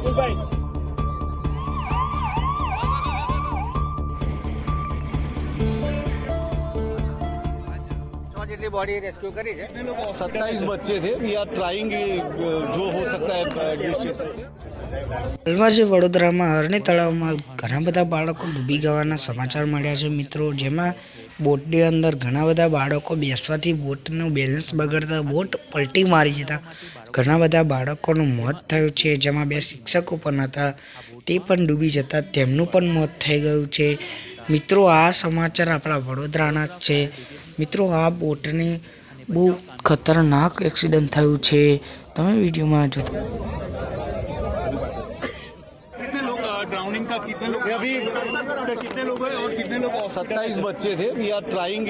અતુલભાઈ જેટલી સત્તાવીસ બચ્ચે છે. વી આર જો હાલમાં જે વડોદરામાં અરણી તળાવમાં ઘણા બધા બાળકો ડૂબી ગવાના સમાચાર મળ્યા છે. મિત્રો જેમાં બોટની અંદર ઘણા બધા બાળકો બેસવાથી બોટનું બેલેન્સ બગડતા બોટ પલટી મારી જતા. ઘણા બધા બાળકોનું મોત થયું છે, જેમાં બે શિક્ષકો પણ હતા. તે પણ ડૂબી જતા તેમનું પણ મોત થઈ ગયું છે. મિત્રો, આ સમાચાર આપણા વડોદરાના જ છે. મિત્રો, આ બોટની બહુ ખતરનાક એક્સિડન્ટ થયું છે. તમે વિડીયોમાં જોતા कितने लोग ड्राउनिंग का कितने लोग अभी कितने लोग हैं और कितने लोग सत्ताईस बच्चे थे वी आर ट्राइंग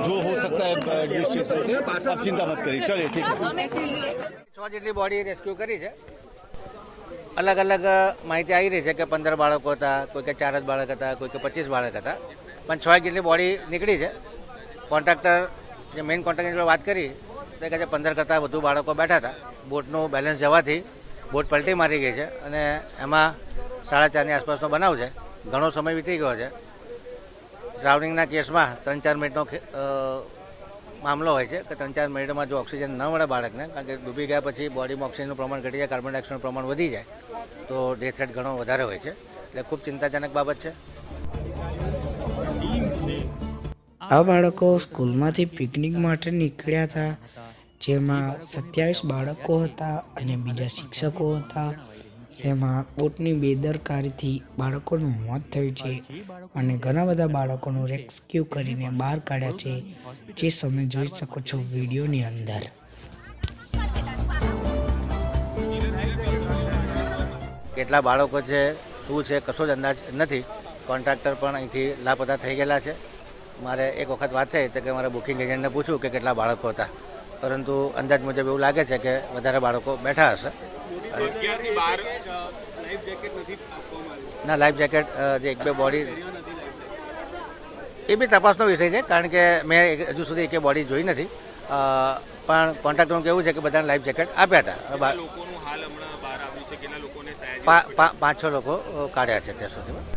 जो हो सकता है एडमिनिस्ट्रेशन से आप चिंता मत करिए चलिए ठीक है છ જેટલી બોડી રેસ્ક્યુ કરી છે અલગ અલગ માહિતી આવી રહી છે કે પંદર બાળકો હતા કોઈ કે ચાર જ બાળક હતા કોઈ કે પચીસ બાળક હતા પણ છ જેટલી બોડી નીકળી છે કોન્ટ્રાક્ટર જે મેઇન કોન્ટ્રાક્ટરની જોડે વાત કરી તો કહે છે પંદર કરતાં વધુ બાળકો બેઠા હતા બોટનું બેલેન્સ જવાથી બોટ પલટી મારી ગઈ છે અને એમાં સાડા ચારની આસપાસનો બનાવ છે. ઘણો સમય વીતી ગયો છે. ડ્રાઉનિંગના કેસમાં ત્રણ ચાર મિનિટનો મામલો હોય છે કે ત્રણ ચાર મિનિટમાં જો ઓક્સિજન ન મળે બાળકને, કારણ કે ડૂબી ગયા પછી બોડીમાં ઓક્સિજનનું પ્રમાણ ઘટી જાય કાર્બન ડાયોક્સાઇડનું પ્રમાણ વધી જાય, તો ડેથ રેટ ઘણો વધારે હોય છે. એટલે ખૂબ ચિંતાજનક બાબત છે. આ બાળકો સ્કૂલમાંથી પિકનિક માટે નીકળ્યા હતા, જેમાં સત્યાવીસ બાળકો હતા અને બીજા શિક્ષકો હતા. તેમાં બોટની બેદરકારીથી બાળકોનું મોત થયું છે અને ઘણા બધા બાળકોનું રેસ્ક્યુ કરીને બહાર કાઢ્યા છે, જે તમે જોઈ શકો છો વિડીયોની અંદર. કેટલા બાળકો છે, શું છે, કશો જ અંદાજ નથી. કોન્ટ્રાક્ટર પણ અહીંથી લાપતા થઈ ગયેલા છે. મારે એક વખત વાત થઈ તો કે મારે બુકિંગ એજન્ટને પૂછ્યું કે કેટલા બાળકો હતા. પરંતુ અંદાજ મુજબ એવું લાગે છે કે વધારે બાળકો બેઠા હશે. ના લાઈફ જેકેટ જે એક બે બોડી એ બી તપાસનો વિષય છે કારણ કે મેં હજુ સુધી એક બોડી જોઈ નથી. પણ કોન્ટ્રાક્ટરનું કેવું છે કે બધાને લાઈફ જેકેટ આપ્યા હતા. પાંચ છ લોકો કાઢ્યા છે ત્યાં સુધીમાં.